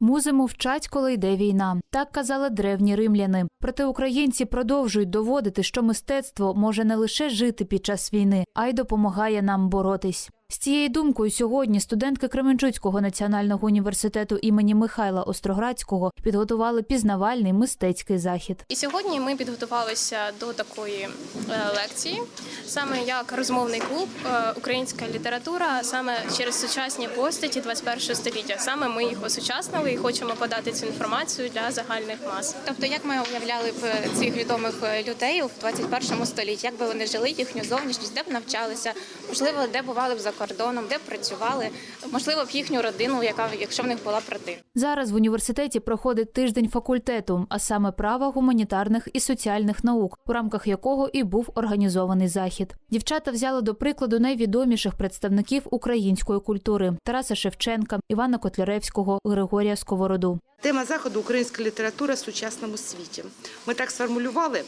Музи мовчать, коли йде війна. Так казали древні римляни. Проте українці продовжують доводити, що мистецтво може не лише жити під час війни, а й допомагає нам боротись. З цією думкою сьогодні студентки Кременчуцького національного університету імені Михайла Остроградського підготували пізнавальний мистецький захід. І сьогодні ми підготувалися до такої е, лекції, саме як розмовний клуб, е, українська література, саме через сучасні постаті 21 століття. Саме ми їх осучаснили і хочемо подати цю інформацію для загальних мас. Тобто, як ми уявляли б цих відомих е, людей у 21 столітті, як би вони жили їхню зовнішність, де б навчалися, можливо, де бували б за кордоном, де працювали, можливо, б їхню родину, яка якщо в них була б родина. Зараз в університеті проходить тиждень факультету, а саме права гуманітарних і соціальних наук, у рамках якого і був організований захід. Дівчата взяли до прикладу найвідоміших представників української культури Тараса Шевченка, Івана Котляревського, Григорія Сковороду. Тема заходу українська література в сучасному світі. Ми так сформулювали,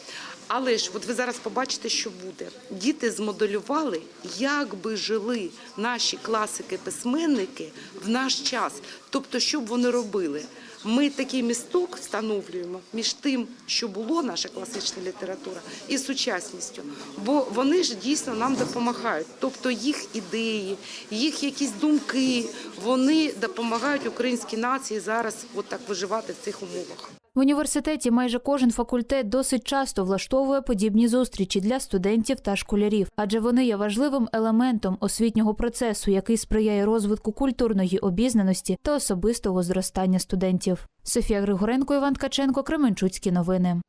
але ж от ви зараз побачите, що буде. Діти змоделювали, як би жили наші класики-письменники в наш час. Тобто, що б вони робили. Ми такий місток встановлюємо між тим, що було наша класична література, і сучасністю. Бо вони ж дійсно нам допомагають. Тобто їх ідеї, їх якісь думки, вони допомагають українській нації зараз от виживати в цих умовах. В університеті майже кожен факультет досить часто влаштовує подібні зустрічі для студентів та школярів, адже вони є важливим елементом освітнього процесу, який сприяє розвитку культурної обізнаності та особистого зростання студентів. Софія Григоренко, Іван Ткаченко, Кременчуцькі новини.